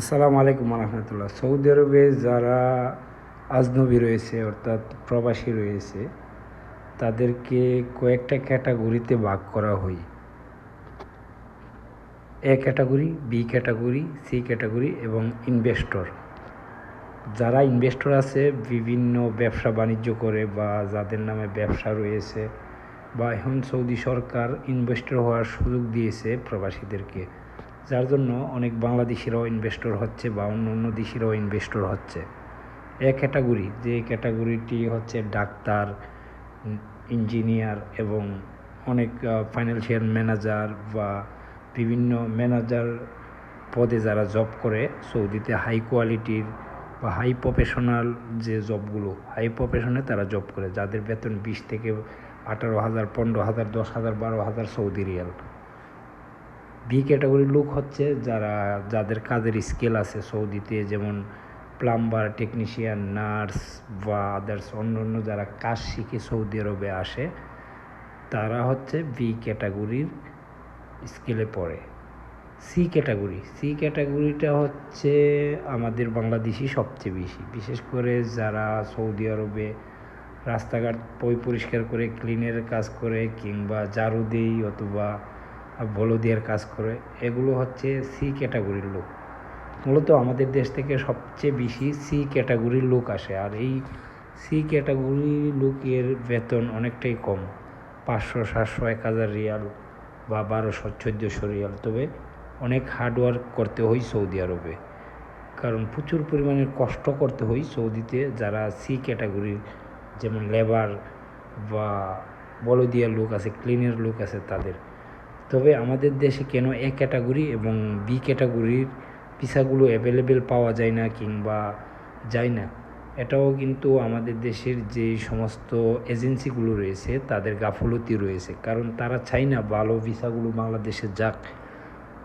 আসসালামু আলাইকুম রহমতুল্লাহ সৌদি আরবে যারা আজনবী রয়েছে, অর্থাৎ প্রবাসী রয়েছে, তাদেরকে কয়েকটা ক্যাটাগরিতে ভাগ করা হয়। A category, B category, C category এবং ইনভেস্টর। যারা ইনভেস্টর আছে, বিভিন্ন ব্যবসা বাণিজ্য করে বা যাদের নামে ব্যবসা রয়েছে বা এখন সৌদি সরকার ইনভেস্টর হওয়ার সুযোগ দিয়েছে প্রবাসীদেরকে। যার জন্য অনেক বাংলাদেশিরাও ইনভেস্টর হচ্ছে বা অন্য অন্য দেশিরাও ইনভেস্টর হচ্ছে। এ ক্যাটাগরি যে ক্যাটাগরিটি হচ্ছে ডাক্তার ইঞ্জিনিয়ার এবং অনেক ফাইন্যান্সিয়াল ম্যানেজার বা বিভিন্ন ম্যানেজার পদে যারা জব করে, সৌদিতে হাই কোয়ালিটির বা হাই প্রফেশনাল যে জবগুলো হাই প্রফেশনে তারা জব করে, যাদের বেতন বিশ থেকে আঠারো হাজার, পনেরো হাজার, দশ হাজার, বারো হাজার সৌদি রিয়াল। বি ক্যাটাগরির লোক হচ্ছে যারা, যাদের কাজের স্কিল আছে সৌদিতে, যেমন প্লাম্বার টেকনিশিয়ান নার্স বা আদার্স অন্য অন্য যারা কাজ শিখে সৌদি আরবে আসে, তারা হচ্ছে বি ক্যাটাগরির স্কেলে পড়ে। সি ক্যাটাগরি সি ক্যাটাগরিটা হচ্ছে আমাদের বাংলাদেশি সবচেয়ে বেশি। বিশেষ করে যারা সৌদি আরবে রাস্তাঘাট পরিষ্কার করে ক্লিনের কাজ করে, কিংবা ঝাড়ু দেই অথবা বলদিয়ার কাজ করে, এগুলো হচ্ছে সি ক্যাটাগরির লোক। মূলত আমাদের দেশ থেকে সবচেয়ে বেশি সি ক্যাটাগরির লোক আসে, আর এই সি ক্যাটাগরি লোকের বেতন অনেকটাই কম, পাঁচশো, সাতশো, এক হাজার রিয়াল বা বারোশো, চোদ্দোশো রিয়াল। তবে অনেক হার্ডওয়ার্ক করতে হয় সৌদি আরবে, কারণ প্রচুর পরিমাণে কষ্ট করতে হয় সৌদিতে যারা সি ক্যাটাগরির যেমন লেবার বা বলদিয়া লোক আছে ক্লিনের লোক আছে তাদের। তবে আমাদের দেশে কেন এ ক্যাটাগরি এবং বি ক্যাটাগরির ভিসাগুলো অ্যাভেলেবেল পাওয়া যায় না কিংবা যায় না? এটাও কিন্তু আমাদের দেশের যে সমস্ত এজেন্সিগুলো রয়েছে, তাদের গাফলতি রয়েছে। কারণ তারা চায় না ভালো ভিসাগুলো বাংলাদেশে যাক।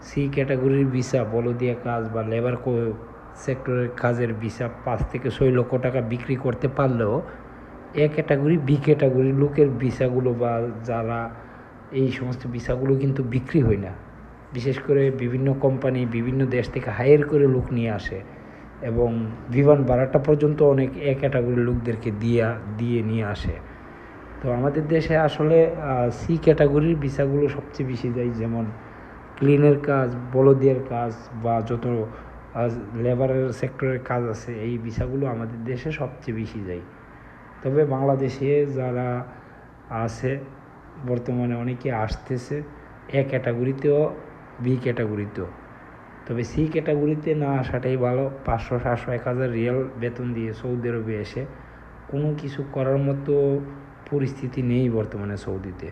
সি ক্যাটাগরির ভিসা, বলদিয়া কাজ বা লেবার সেক্টরের কাজের ভিসা পাঁচ থেকে ছয় লক্ষ টাকা বিক্রি করতে পারলেও এ ক্যাটাগরি, বি ক্যাটাগরির লোকের ভিসাগুলো বা যারা এই সমস্ত ভিসাগুলো কিন্তু বিক্রি হয় না। বিশেষ করে বিভিন্ন কোম্পানি বিভিন্ন দেশ থেকে হায়ার করে লোক নিয়ে আসে এবং বিমান ভাড়াটা পর্যন্ত অনেক এ ক্যাটাগরির লোকদেরকে দিয়ে দিয়ে নিয়ে আসে। তো আমাদের দেশে আসলে সি ক্যাটাগরির ভিসাগুলো সবচেয়ে বেশি যায় যেমন ক্লিনের কাজ বলদিয়ার কাজ বা যত লেবারের সেক্টরের কাজ আছে, এই ভিসাগুলো আমাদের দেশে সবচেয়ে বেশি যায় তবে বাংলাদেশে যারা আছে বর্তমানে অনেকে আসতেছে এ ক্যাটাগরিতেও বি ক্যাটাগরিতেও তবে সি ক্যাটাগরিতে না আসাটাই ভালো। পাঁচশো, সাতশো, এক হাজার রিয়াল বেতন দিয়ে সৌদি আরবে এসে কোনো কিছু করার মতো পরিস্থিতি নেই বর্তমানে সৌদিতে।